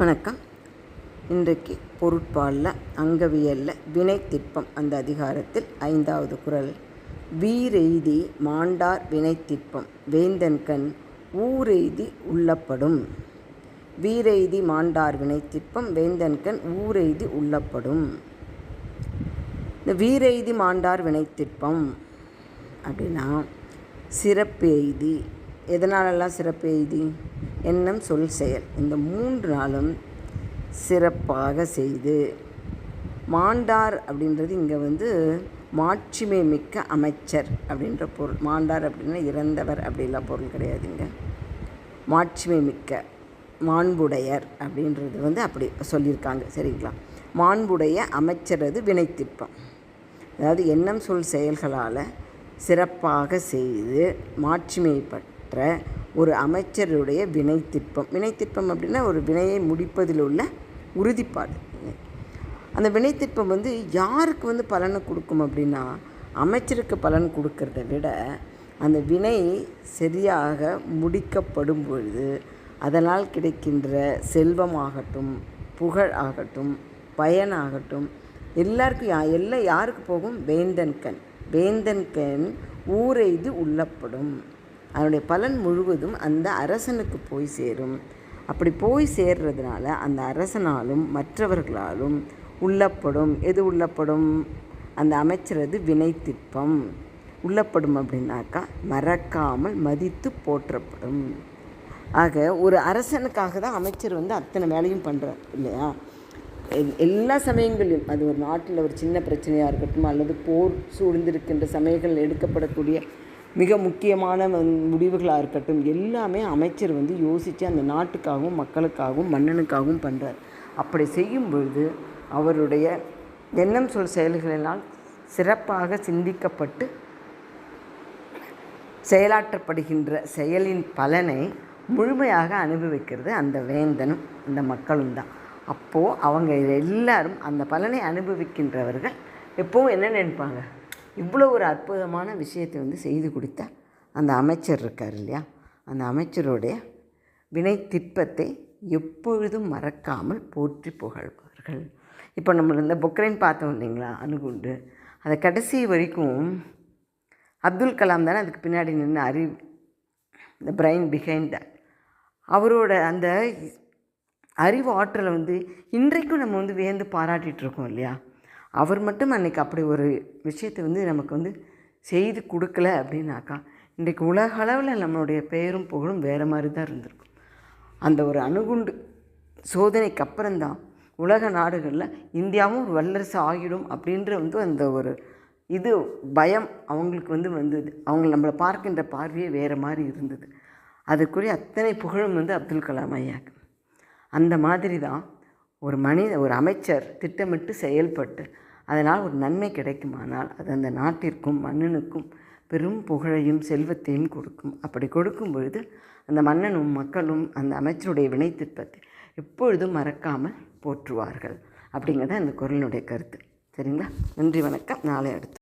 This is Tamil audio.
வணக்கம். இன்றைக்கு பொருட்பாலில் அங்கவியலில் வினை திட்பம் அந்த அதிகாரத்தில் ஐந்தாவது குறள் வீரெய்தி மாண்டார் வினை திட்பம் வேந்தன்கண் ஊரெய்தி உள்ளப்படும். வீரெய்தி மாண்டார் வினை திட்பம் வேந்தன்கண் ஊரெய்தி உள்ளப்படும். இந்த வீரெய்தி மாண்டார் வினை திட்பம் அப்படின்னா சிறப்பு எய்தி எதனாலெல்லாம் சிறப்பு எய்தி எண்ணம் சொல் செயல். இந்த மூன்று நாளும் சிறப்பாக செய்து மாண்டார் அப்படின்றது இங்கே வந்து மாட்சிமை மிக்க அமைச்சர் அப்படின்ற பொருள். மாண்டார் அப்படின்னா இறந்தவர் அப்படிலாம் பொருள் கிடையாதுங்க மாட்சிமை மிக்க மாண்புடையர் அப்படின்றது வந்து அப்படி சொல்லியிருக்காங்க. சரிங்களா? மாண்புடைய அமைச்சரது வினைத்திற்பம் அதாவது எண்ணம் சொல் செயல்களால் சிறப்பாக செய்து மாட்சிமை பெற்ற ஒரு அமைச்சருடைய வினைத்திற்பம் வினைத்திற்பம் அப்படின்னா ஒரு வினையை முடிப்பதில் உள்ள உறுதிப்பாடு. அந்த வினைத்திற்பம் வந்து யாருக்கு வந்து பலனை கொடுக்கும் அப்படின்னா அமைச்சருக்கு பலன் கொடுக்கறத விட அந்த வினை சரியாக முடிக்கப்படும் பொழுது அதனால் கிடைக்கின்ற செல்வமாகட்டும் புகழ் ஆகட்டும் பயனாகட்டும் எல்லாருக்கும் யா எல்லாம் யாருக்கு போகும்? வேந்தன்கண் வேந்தன்கண் வேந்தன் ஊரெய்து உள்ளப்படும். அதனுடைய பலன் முழுவதும் அந்த அரசனுக்கு போய் சேரும். அப்படி போய் சேர்றதுனால அந்த அரசனாலும் மற்றவர்களாலும் உள்ளப்படும். எது உள்ளப்படும்? அந்த அமைச்சரது வினைத்திற்பம் உள்ளப்படும் அப்படின்னாக்கா மறக்காமல் மதித்து போற்றப்படும். ஆக ஒரு அரசனுக்காக தான் அமைச்சர் வந்து அத்தனை வேலையும் பண்ணுறார் இல்லையா? எல்- எல்லா சமயங்களிலும் அது ஒரு நாட்டில் ஒரு சின்ன பிரச்சனையாக இருக்கட்டும் அல்லது போர் சூழ்ந்திருக்கின்ற சமயங்கள் எடுக்கப்படக்கூடிய மிக முக்கியமான முடிவுகளாக இருக்கட்டும் எல்லாமே அமைச்சர் வந்து யோசித்து அந்த நாட்டுக்காகவும் மக்களுக்காகவும் மன்னனுக்காகவும் பண்ணுறார் அப்படி செய்யும் பொழுது அவருடைய எண்ணம் சொல் செயல்களினால் சிறப்பாக சிந்திக்கப்பட்டு செயலாற்றப்படுகின்ற செயலின் பலனை முழுமையாக அனுபவிக்கிறது அந்த வேந்தனும் அந்த மக்களும் தான். அப்போது அவங்க எல்லாரும் அந்த பலனை அனுபவிக்கின்றவர்கள் எப்போவும் என்ன நினைப்பாங்க? இவ்வளோ ஒரு அற்புதமான விஷயத்தை வந்து செய்து கொடுத்த அந்த அமைச்சர் இருக்கார் இல்லையா? அந்த அமைச்சருடைய வினை திட்பத்தை எப்பொழுதும் மறக்காமல் போற்றி புகழ்வார்கள். இப்போ நம்ம இந்த பொக்ரைன் பார்த்தோம் இல்லைங்களா அணுகுண்டு. அதை கடைசி வரைக்கும் அப்துல் கலாம் தானே அதுக்கு பின்னாடி நின்று அறிவு இந்த பிரெயின் பிஹைண்ட் தட் அவரோட அந்த அறிவு ஆற்றலை வந்து இன்றைக்கும் நம்ம வந்து வியந்து பாராட்டிகிட்ருக்கோம் இல்லையா? அவர் மட்டும் அன்றைக்கி அப்படி ஒரு விஷயத்தை வந்து நமக்கு வந்து செய்து கொடுக்கல அப்படின்னாக்கா இன்றைக்கு உலக அளவில் நம்மளுடைய பெயரும் புகழும் வேறு மாதிரி தான் இருந்திருக்கும். அந்த ஒரு அணுகுண்டு சோதனைக்கு அப்புறம்தான் உலக நாடுகளில் இந்தியாவும் ஒரு வல்லரசு ஆகிடும் அப்படின்ற வந்து அந்த ஒரு இது பயம் அவங்களுக்கு வந்து வந்தது. அவங்க நம்மளை பார்க்கின்ற பார்வையே வேறு மாதிரி இருந்தது. அதுக்குரிய அத்தனை புகழும் வந்து அப்துல் கலாம் ஐயாக்கு. அந்த மாதிரி தான் ஒரு மனித ஒரு அமைச்சர் திட்டமிட்டு செயல்பட்டு அதனால் ஒரு நன்மை கிடைக்குமானால் அது அந்த நாட்டிற்கும் மன்னனுக்கும் பெரும் புகழையும் செல்வத்தையும் கொடுக்கும். அப்படி கொடுக்கும் பொழுது அந்த மன்னனும் மக்களும் அந்த அமைச்சருடைய வினைத்திற்பத்தை எப்பொழுதும் மறக்காமல் போற்றுவார்கள். அப்படிங்கிறது அந்த குரலினுடைய கருத்து. சரிங்களா? நன்றி வணக்கம். நாளை அடுத்து